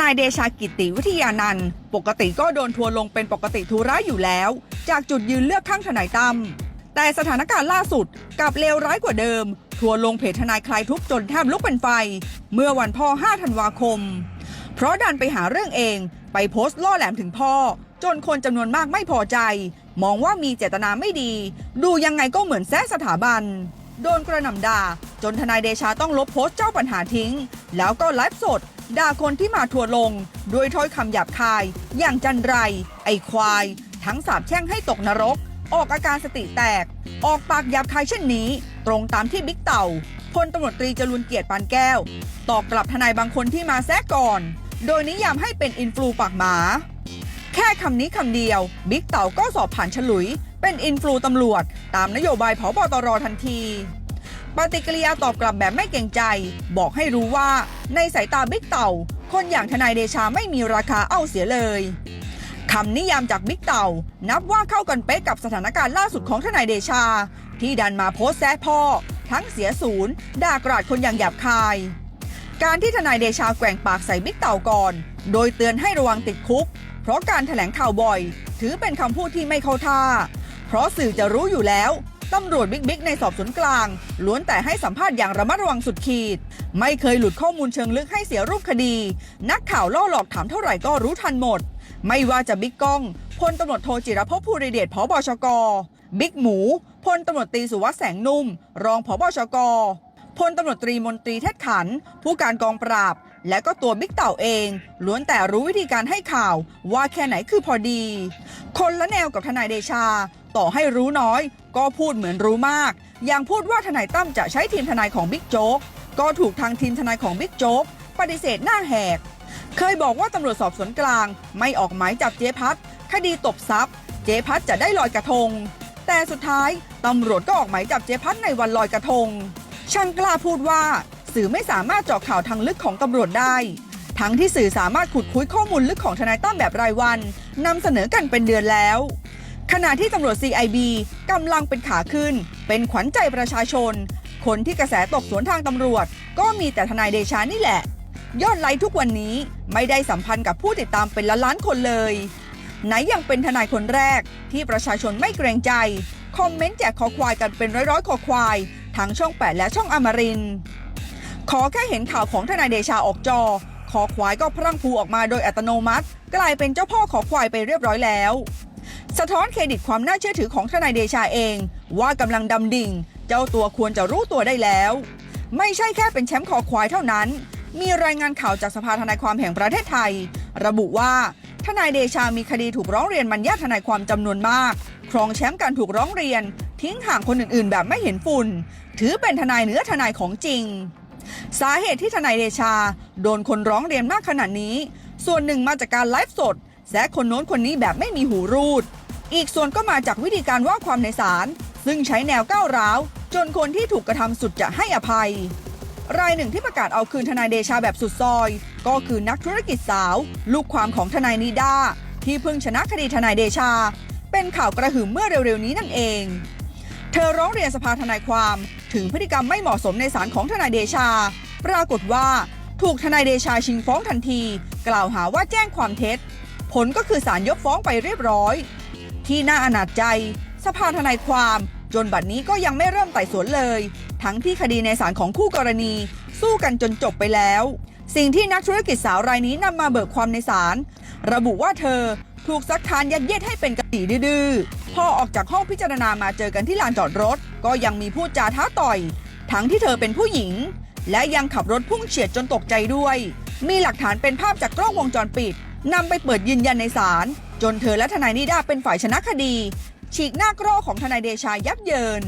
นายเดชากิติวิทยานันท์ปกติก็โดนทัวร์ลงเป็นปกติทุร้ายอยู่แล้ว จากจุดยืนเลือกข้างทนายตั้มแต่สถานการณ์ล่าสุดกลับเลวร้ายกว่าเดิม ทัวร์ลงเพจทนายคลายทุกจนแทบลุกเป็นไฟ เมื่อวันพ่อ 5 ธันวาคม เพราะดันไปหาเรื่องเองไปโพสต์ล่อแหลมถึงพ่อ จนคนจำนวนมากไม่พอใจ มองว่ามีเจตนาไม่ดี ดูยังไงก็เหมือนแซะสถาบัน โดนกระหน่ำด่า จนทนายเดชาต้องลบโพสต์เจ้าปัญหาทิ้ง แล้วก็ไลฟ์สด ด่าคนที่มาทัวลง ด้วยถ้อยคำหยาบคาย อย่างจันไร ไอควาย ทั้งสาบแช่งให้ตกนรก ออกอาการสติแตก ออกปากหยาบคายเช่นนี้ ตรงตามที่บิ๊กเต่าพลตำรวจตรีจรุนเกียรติปานแก้ว ตอบกลับทนายบางคนที่มาแซะก่อน โดยนิยามให้เป็นอินฟลูปากหมา แค่คำนี้คำเดียว บิ๊กเต่าก็สอบผ่านฉลุย เป็นอินฟลูตำรวจ ตามนโยบายผบตรทันที ปฏิกิริยาตอบกลับแบบไม่เกรงใจ บอกให้รู้ว่า ในสายตาบิ๊กเต่า คนอย่างทนายเดชาไม่มีราคาเอาเสียเลยคำนิยามจากบิ๊กเต่า นับว่าเข้ากันเป๊ะกับสถานการณ์ล่าสุดของทนายเดชา ที่ดันมาโพสแซะพ่อ ทั้งเสียศูนย์ด่ากราดคนอย่างหยาบคาย การที่ทนายเดชาแกว่งปากใส่บิ๊กเต่าก่อน โดยเตือนให้ระวังติดคุก เพราะการแถลงข่าวบ่อย ถือเป็นคำพูดที่ไม่เข้าท่า เพราะสื่อจะรู้อยู่แล้ว ตำรวจบิ๊กๆในสอบสวนกลาง ล้วนแต่ให้สัมภาษณ์อย่างระมัดระวังสุดขีด ไม่เคยหลุดข้อมูลเชิงลึกให้เสียรูปคดี นักข่าวล่อหลอกถามเท่าไหร่ก็รู้ทันหมด ไม่ว่าจะบิ๊กก้องพลตำรวจโทจิรพภูริเดชผบชกบิ๊กหมูพลตำรวจตรีสุวัสด์แสงนุ่ม รองผบชกพลตำรวจตรีมนตรีเทศขันธ์ผู้การกองปราบ และก็ตัวบิ๊กเต่าเอง ล้วนแต่รู้วิธีการให้ข่าวว่าแค่ไหนคือพอดี คนละแนวกับทนายเดชา ต่อให้รู้น้อย ก็พูดเหมือนรู้มาก อย่างพูดว่าทนายตั้มจะใช้ทีมทนายของบิ๊กโจ๊กก็ถูกทางทีมทนายของบิ๊กโจ๊กปฏิเสธหน้าแหก เคยบอกว่าตำรวจสอบสวนกลาง ไม่ออกหมายจับเจ๊พัดคดีตบทรัพย์ เจ๊พัดจะได้ลอยกระทง แต่สุดท้ายตำรวจก็ออกหมายจับเจ๊พัดในวันลอยกระทง ช่างกล้าพูดว่า สื่อไม่สามารถเจาะข่าวทางลึกของตำรวจได้ ทั้งที่สื่อสามารถขุดคุยข้อมูลลึกของทนายตั้มแบบรายวันนำเสนอกันเป็นเดือนแล้ว ขณะที่ตำรวจ CIB กำลังเป็นขาขึ้น เป็นขวัญใจประชาชน คนที่กระแสตกสวนทางตำรวจ ก็มีแต่ทนายเดชานี่แหละ ยอดไลค์ทุกวันนี้ไม่ได้สัมพันธ์กับผู้ติดตามเป็นล้านล้านคนเลย ไหนยังเป็นทนายคนแรกที่ประชาชนไม่เกรงใจ คอมเมนต์แจกคอควายกันเป็นร้อยๆคอควาย ทั้งช่อง 8 และช่องอมริน ขอแค่เห็นข่าวของทนายเดชาออกจอคอควายก็พรั่งพรูออกมาโดยอัตโนมัติ กลายเป็นเจ้าพ่อขอควายไปเรียบร้อยแล้ว สะท้อนเครดิตความน่าเชื่อถือของทนายเดชาเอง ว่ากำลังดำดิ่ง เจ้าตัวควรจะรู้ตัวได้แล้ว ไม่ใช่แค่เป็นแชมป์คอควายเท่านั้น มีรายงานข่าวจากสภาทนายความแห่งประเทศไทย ระบุว่าทนายเดชามีคดีถูกร้องเรียนมันญาทนายความจำนวนมาก ครองแชมป์การถูกร้องเรียน ทิ้งห่างคนอื่นๆ แบบไม่เห็นฝุ่น ถือเป็นทนายเนื้อทนายของจริง สาเหตุที่ทนายเดชา โดนคนร้องเรียนมากขนาดนี้ ส่วนหนึ่งมาจากการไลฟ์สดแซะคนโน้นคนนี้แบบไม่มีหูรูด อีกส่วนก็มาจากวิธีการว่าความในศาลซึ่งใช้แนวก้าวร้าว จนคนที่ถูกกระทำสุดจะให้อภัย รายหนึ่งที่ประกาศเอาคืนทนายเดชาแบบสุดซอย ก็คือนักธุรกิจสาว ลูกความของทนายนิด้าที่เพิ่งชนะคดีทนายเดชา เป็นข่าวกระหึ่มเมื่อเร็วๆนี้นั่นเอง เธอร้องเรียนสภาทนายความถึงพฤติกรรมไม่เหมาะสมในศาลของทนายเดชา ปรากฏว่าถูกทนายเดชาชิงฟ้องทันที กล่าวหาว่าแจ้งความเท็จ ผลก็คือศาลยกฟ้องไปเรียบร้อย ที่น่าอนาจใจ สภาทนายความ จนบัดนี้ก็ยังไม่เริ่มไต่สวนเลย ทั้งที่คดีในศาลของคู่กรณี สู้กันจนจบไปแล้ว สิ่งที่นักธุรกิจสาวรายนี้นำมาเบิกความในศาลระบุว่าเธอถูกซักค้านยัดเยียดให้เป็นกะสีดื้อพอออกจากห้องพิจารณามาเจอกันที่ลานจอดรถ ก็ยังมีพูดจาท้าต่อย ทั้งที่เธอเป็นผู้หญิง และยังขับรถพุ่งเฉียดจนตกใจด้วย มีหลักฐานเป็นภาพจากกล้องวงจรปิดนำไปเปิดยืนยันในศาล จนเธอและทนายนิด้าเป็นฝ่ายชนะคดี ฉีกหน้ากร้อของทนายเดชายับเยิน